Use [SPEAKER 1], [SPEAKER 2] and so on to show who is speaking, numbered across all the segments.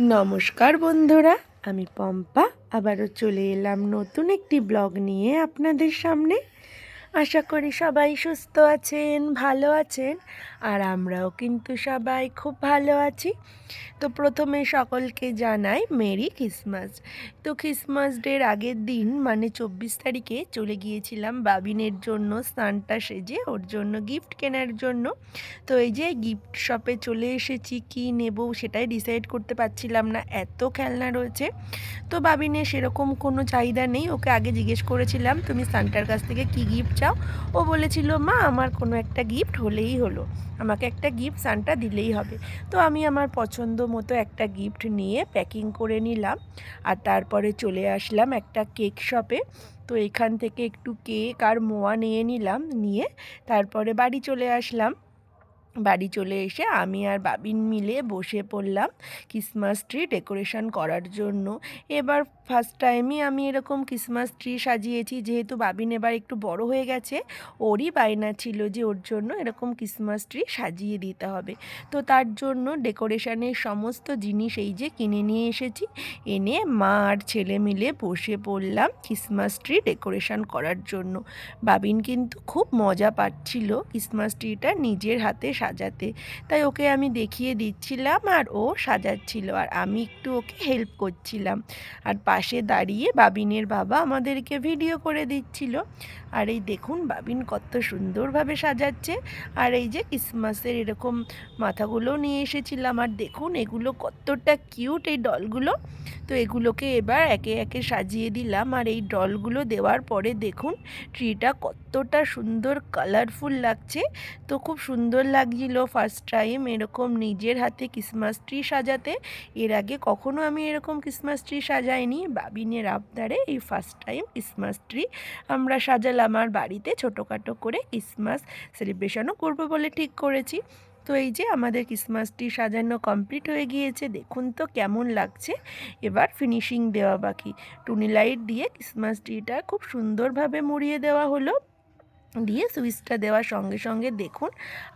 [SPEAKER 1] নমস্কার বন্ধুরা আমি পম্পা। আবারও চলে এলাম নতুন একটি ব্লগ নিয়ে আপনাদের সামনে। আশা করি সবাই সুস্থ আছেন, ভালো আছেন, আর আমরাও কিন্তু সবাই খুব ভালো আছি। তো প্রথমে সকলকে জানাই মেরি ক্রিসমাস। তো ক্রিসমাস ডের আগের দিন মানে চব্বিশ তারিখে চলে গিয়েছিলাম বাবিনের জন্য স্নানটা সেজে, ওর জন্য গিফট কেনার জন্য। তো এই যে গিফট শপে চলে এসেছি, কি নেব সেটাই ডিসাইড করতে পারছিলাম না, এত খেলনা রয়েছে। তো বাবিনের সেরকম কোনো চাহিদা নেই, ওকে আগে জিজ্ঞেস করেছিলাম, তুমি সান্টার কাছ থেকে কি গিফট চাও ও বলেছিল, মা, আমার কোনো একটা গিফট হলেই হলো। আমাকে একটা গিফট সানটা দিলেই হবে। তো আমি আমার পছন্দ মতো একটা গিফট নিয়ে প্যাকিং করে নিলাম। আর তারপরে চলে আসলাম একটা কেক শপে তো এখান থেকে একটু কেক আর মোয়া নিয়ে নিলাম, নিয়ে তারপরে বাড়ি চলে আসলাম। বাড়ি চলে এসে আমি আর বাবিন মিলে বসে পড়লাম ক্রিসমাস ট্রি ডেকোরেশন করার জন্য। এবার ফার্স্ট টাইমই আমি এরকম ক্রিসমাস ট্রি সাজিয়েছি, যেহেতু বাবিন এবার একটু বড় হয়ে গেছে, ওরই বায়না ছিল যে ওর জন্য এরকম ক্রিসমাস ট্রি সাজিয়ে দিতে হবে। তো তার জন্য ডেকোরেশনের সমস্ত জিনিস এই যে কিনে নিয়ে এসেছি, এনে মা আর ছেলে মিলে বসে পড়লাম ক্রিসমাস ট্রি ডেকোরেশন করার জন্য। বাবিন কিন্তু খুব মজা পাচ্ছিল ক্রিসমাস ট্রিটা নিজের হাতে সাজাতে। তাই ওকে আমি দেখিয়ে দিচ্ছিলাম আর ও সাজাচ্ছিল আর আমি একটু ওকে হেল্প করছিলাম। আর পাশে দাঁড়িয়ে বাবিনের বাবা আমাদেরকে ভিডিও করে দিচ্ছিল। আর এই দেখুন বাবিন কত সুন্দরভাবে সাজাচ্ছে। আর এই যে ক্রিসমাসের এরকম মাথাগুলো নিয়ে এসেছিলাম। আর দেখুন এগুলো কতটা কিউট এই ডলগুলো তো এগুলোকে এবার একে একে সাজিয়ে দিলাম। আর এই ডলগুলো দেওয়ার পরে দেখুন ট্রিটা কতটা সুন্দর কালারফুল লাগছে। তো খুব সুন্দর লাগছিল ফার্স্ট টাইম এরকম নিজের হাতে ক্রিসমাস ট্রি সাজাতে। এর আগে কখনো আমি এরকম ক্রিসমাস ট্রি সাজাইনি। বাবিনের আবদারে এই ফার্স্ট টাইম ক্রিসমাস ট্রি আমরা সাজালাম। আর বাড়িতে ছোটোখাটো করে ক্রিসমাস সেলিব্রেশনও করব বলে ঠিক করেছি। তো এই যে আমাদের ক্রিসমাস ট্রি সাজানো কমপ্লিট হয়ে গিয়েছে। দেখুন তো কেমন লাগছে। এবার ফিনিশিং দেওয়া বাকি। টুনি লাইট দিয়ে ক্রিসমাস ট্রিটা খুব সুন্দরভাবে মুড়িয়ে দেওয়া হলো। দিয়ে সুইচটা দেওয়ার সঙ্গে সঙ্গে দেখুন,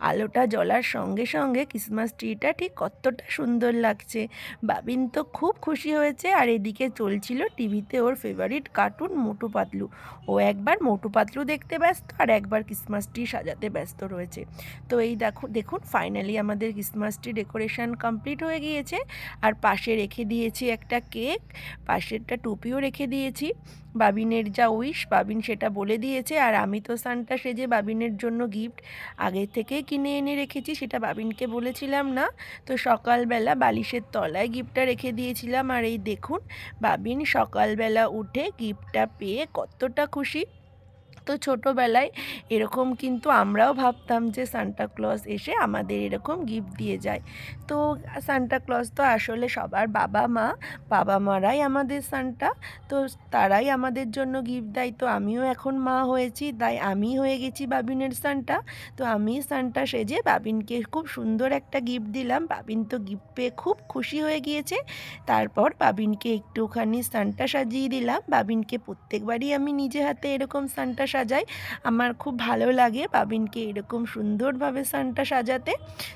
[SPEAKER 1] আলোটা জ্বলার সঙ্গে সঙ্গে ক্রিসমাস ট্রিটা ঠিক কতটা সুন্দর লাগছে। বাবিন তো খুব খুশি হয়েছে আর এদিকে চলছিল টিভিতে ওর ফেভারিট কার্টুন মোটু পাতলু। ও একবার মোটু পাতলু দেখতে ব্যস্ত আর একবার ক্রিসমাস ট্রি সাজাতে ব্যস্ত রয়েছে। তো এই দেখো, দেখুন ফাইনালি আমাদের ক্রিসমাস ট্রি ডেকোরেশন কমপ্লিট হয়ে গিয়েছে। আর পাশে রেখে দিয়েছি একটা কেক পাশেরটা টুপিও রেখে দিয়েছি। বাবিনের যা উইশ বাবিন সেটা বলে দিয়েছে। আর আমি তো সানটা সেজে বাবিনের জন্য গিফট আগে থেকে কিনে এনে রেখেছি, সেটা বাবিনকে বলেছিলাম না। তো সকালবেলা বালিশের তলায় গিফটটা রেখে দিয়েছিলাম। আর এই দেখুন, বাবিন সকালবেলা উঠে গিফটটা পেয়ে কতটা খুশি। তো ছোটোবেলায় এরকম কিন্তু আমরাও ভাবতাম যে সান্টা ক্লজ এসে আমাদের এরকম গিফট দিয়ে যায়। তো সান্টা ক্লজ তো আসলে সবার বাবা মা, বাবা মারাই আমাদের সান্টা তো তারাই আমাদের জন্য গিফট দেয়। তো আমিও এখন মা হয়েছি, তাই আমি হয়ে গেছি বাবিনের সান্টা তো আমি সান্টা সেজে বাবিনকে খুব সুন্দর একটা গিফট দিলাম। বাবিন তো গিফট পেয়ে খুব খুশি হয়ে গিয়েছে। তারপর বাবিনকে একটুখানি সান্টা সাজিয়ে দিলাম। বাবিনকে প্রত্যেকবারই আমি নিজে হাতে এরকম সান্টা সাজাই। আমার খুব ভালো লাগে বাবিনকে এরকম সুন্দরভাবে সানটা সাজাতে।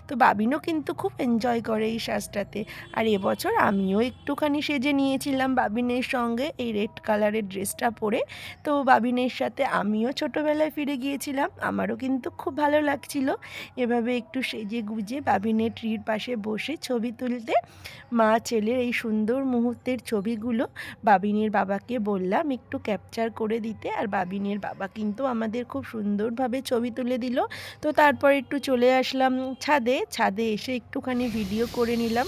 [SPEAKER 1] তো বাবিনও কিন্তু খুব এনজয় করে এই সাজটাতে। আর এবছর আমিও একটুখানি সেজে নিয়েছিলাম বাবিনের সঙ্গে এই রেড কালারের ড্রেসটা পরে। তো বাবিনের সাথে আমিও ছোটোবেলায় ফিরে গিয়েছিলাম। আমারও কিন্তু খুব ভালো লাগছিল এভাবে একটু সেজে গুজে বাবিনের ট্রির পাশে বসে ছবি তুলতে। মা, ছেলের এই সুন্দর মুহূর্তের ছবিগুলো বাবিনের বাবাকে বললাম একটু ক্যাপচার করে দিতে। আর বাবিনের বাবা কিন্তু আমাদের খুব সুন্দরভাবে ছবি তুলে দিল। তো তারপর একটু চলে আসলাম ছাদে। ছাদে এসে একটুখানি ভিডিও করে নিলাম।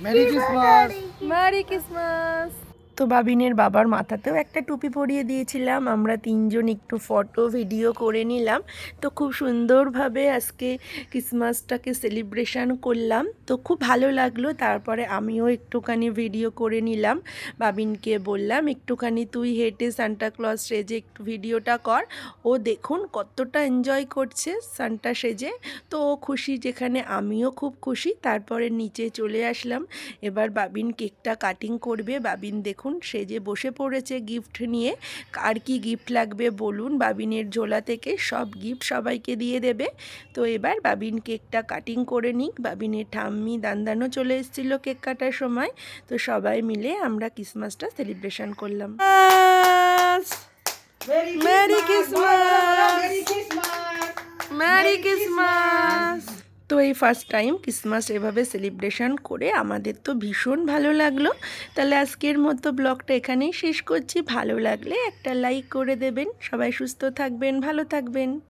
[SPEAKER 2] মেরি ক্রিসমাস
[SPEAKER 1] Merry ক্রিসমাস তো বাবিনের বাবার মাথাতেও একটা টুপি পরিয়ে দিয়েছিলাম। আমরা তিনজন একটু ফটো, ভিডিও করে নিলাম। তো খুব সুন্দরভাবে আজকে ক্রিসমাসটাকে সেলিব্রেশন করলাম। তো খুব ভালো লাগল। তারপরে আমিও একটুখানি ভিডিও করে নিলাম। বাবিনকে বললাম, একটুখানি তুই হেঁটে সান্টা ক্লজ সেজে একটু ভিডিওটা কর। ও দেখুন কতটা এনজয় করছে সান্টা সেজে। তো ও খুশি যেখানে আমিও খুব খুশি। তারপরে নিচে চলে আসলাম। এবার বাবিন কেকটা কাটিং করবে। বাবিন দেখুন দেখুন সে যে বসে পড়েছে গিফট নিয়ে কার কি গিফট লাগবে বলুন বাবিনের ঝোলা থেকে সব গিফট সবাইকে দিয়ে দেবে তো এবার বাবিন কেকটা কাটিং করে নিক বাবিনের ঠাম্মি দান্দানো চলে এসেছিল কেক কাটার সময় তো সবাই মিলে আমরা ক্রিসমাসটা সেলিব্রেশন করলাম!
[SPEAKER 2] Christmas! Merry Christmas!
[SPEAKER 1] ক্রিসমাস তো এই ফার্স্ট টাইম ক্রিসমাস এভাবে সেলিব্রেশন করে আমাদের তো ভীষণ ভালো লাগল। তাহলে আজকের মতো ব্লগটা এখানেই শেষ করছি। ভালো লাগলে একটা লাইক করে দেবেন। সবাই সুস্থ থাকবেন, ভালো থাকবেন।